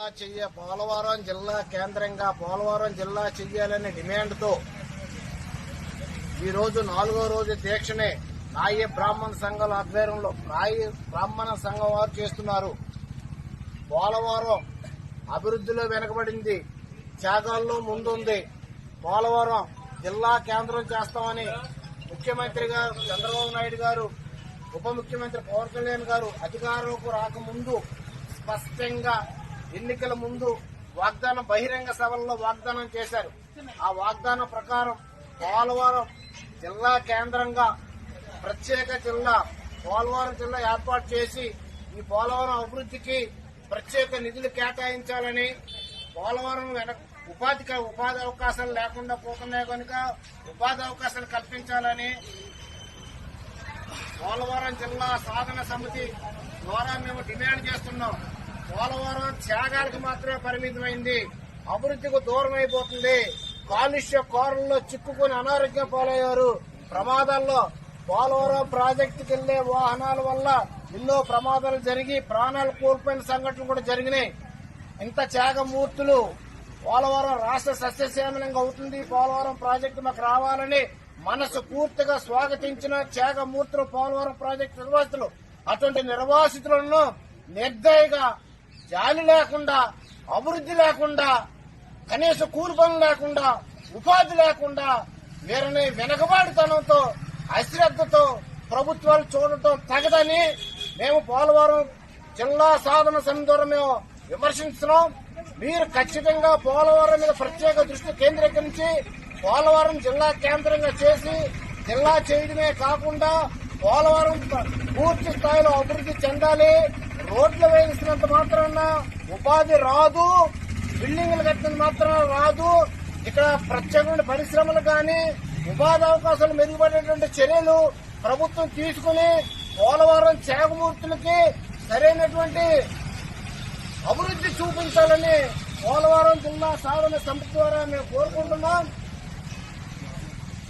చెయ్య పోలవరం జిల్లా కేంద్రంగా పోలవరం జిల్లా చెయ్యాలనే డిమాండ్తో ఈ రోజు నాలుగో రోజు దీక్షనే రాయి బ్రాహ్మణ సంఘాల ఆధ్వర్యంలో రాయి బ్రాహ్మణ సంఘం వారు చేస్తున్నారు. పోలవరం అభివృద్ధిలో వెనకబడింది. త్యాగాల్లో ముందుంది. పోలవరం జిల్లా కేంద్రం చేస్తామని ముఖ్యమంత్రి గారు చంద్రబాబు నాయుడు గారు ఉప ముఖ్యమంత్రి పవన్ కళ్యాణ్ గారు అధికారంలోకి రాకముందు స్పష్టంగా ఎన్నికల ముందు వాగ్దానం బహిరంగ సభల్లో వాగ్దానం చేశారు. ఆ వాగ్దానం ప్రకారం పోలవరం జిల్లా కేంద్రంగా ప్రత్యేక జిల్లా పోలవరం జిల్లా ఏర్పాటు చేసి ఈ పోలవరం అభివృద్ధికి ప్రత్యేక నిధులు కేటాయించాలని పోలవరం వెనక ఉపాధి ఉపాధి అవకాశాలు లేకుండా పోతున్నాయి కనుక ఉపాధి అవకాశాలు కల్పించాలని పోలవరం జిల్లా సాధన సమితి ద్వారా మేము డిమాండ్ చేస్తున్నాం. పోలవరం త్యాగాలకు మాత్రమే పరిమితమైంది. అభివృద్ధికి దూరం అయిపోతుంది. కాలుష్య కోరల్లో చిక్కుకుని అనారోగ్యం పాలయ్యారు. ప్రమాదాల్లో పోలవరం ప్రాజెక్టుకి వెళ్ళే వాహనాల వల్ల ఎన్నో ప్రమాదాలు జరిగి ప్రాణాలు కోల్పోయిన సంఘటనలు కూడా జరిగినాయి. ఇంత త్యాగమూర్తులు పోలవరం రాష్ట్ర సస్యశ్యామలంగా అవుతుంది. పోలవరం ప్రాజెక్టు మాకు రావాలని మనసు పూర్తిగా స్వాగతించిన త్యాగమూర్తులు పోలవరం ప్రాజెక్టు నిర్వాసితులు. అటువంటి నిర్వాసితులను నిర్దయగా జాలి లేకుండా అభివృద్ధి లేకుండా కనీస కూలి పనులు లేకుండా ఉపాధి లేకుండా వీరిని వెనకబాటుతనంతో అశ్రద్ధతో ప్రభుత్వాలు చూడటం తగదని మేము పోలవరం జిల్లా సాధన సమితి ద్వారా మేము విమర్శిస్తున్నాం మీరు ఖచ్చితంగా పోలవరం మీద ప్రత్యేక దృష్టి కేంద్రీకరించి పోలవరం జిల్లా కేంద్రంగా చేసి జిల్లా చేయడమే కాకుండా పోలవరం పూర్తి స్థాయిలో అభివృద్ధి చెందాలి. రోడ్లు వేయించినంత మాత్రాన ఉపాధి రాదు బిల్డింగ్లు కట్టినంత మాత్రాన రాదు. ఇక్కడ ప్రత్యేకమైన పరిశ్రమలు కానీ ఉపాధి అవకాశాలు మెరుగుపడేటువంటి చర్యలు ప్రభుత్వం తీసుకుని పోలవరం త్యాగమూర్తులకి సరైనటువంటి అభివృద్ధి చూపించాలని పోలవరం జిల్లా సాధన సమితి ద్వారా మేము కోరుకుంటున్నాం.